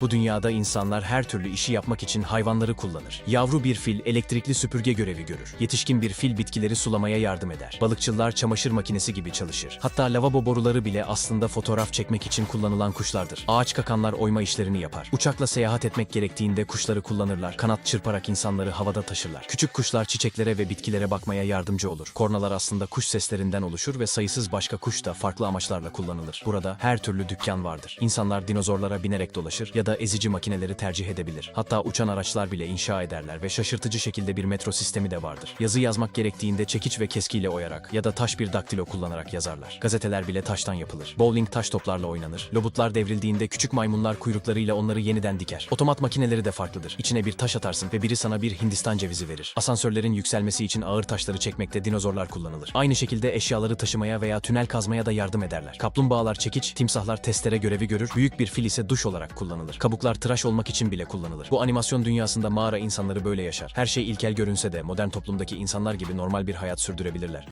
Bu dünyada insanlar her türlü işi yapmak için hayvanları kullanır. Yavru bir fil elektrikli süpürge görevi görür. Yetişkin bir fil bitkileri sulamaya yardım eder. Balıkçılar çamaşır makinesi gibi çalışır. Hatta lavabo boruları bile aslında fotoğraf çekmek için kullanılan kuşlardır. Ağaç kakanlar oyma işlerini yapar. Uçakla seyahat etmek gerektiğinde kuşları kullanırlar. Kanat çırparak insanları havada taşırlar. Küçük kuşlar çiçeklere ve bitkilere bakmaya yardımcı olur. Kornalar aslında kuş seslerinden oluşur ve sayısız başka kuş da farklı amaçlarla kullanılır. Burada her türlü dükkan vardır. İnsanlar dinozorlara binerek dolaşır ya da ezici makineleri tercih edebilir. Hatta uçan araçlar bile inşa ederler ve şaşırtıcı şekilde bir metro sistemi de vardır. Yazı yazmak gerektiğinde çekiç ve keskiyle oyarak ya da taş bir daktilo kullanarak yazarlar. Gazeteler bile taştan yapılır. Bowling taş toplarla oynanır. Lobutlar devrildiğinde küçük maymunlar kuyruklarıyla onları yeniden diker. Otomat makineleri de farklıdır. İçine bir taş atarsın ve biri sana bir Hindistan cevizi verir. Asansörlerin yükselmesi için ağır taşları çekmekte dinozorlar kullanılır. Aynı şekilde eşyaları taşımaya veya tünel kazmaya da yardım ederler. Kaplumbağalar çekiç, timsahlar testere görevi görür, büyük bir fil ise duş olarak Kabuklar tıraş olmak için bile kullanılır. Bu animasyon dünyasında mağara insanları böyle yaşar. Her şey ilkel görünse de modern toplumdaki insanlar gibi normal bir hayat sürdürebilirler.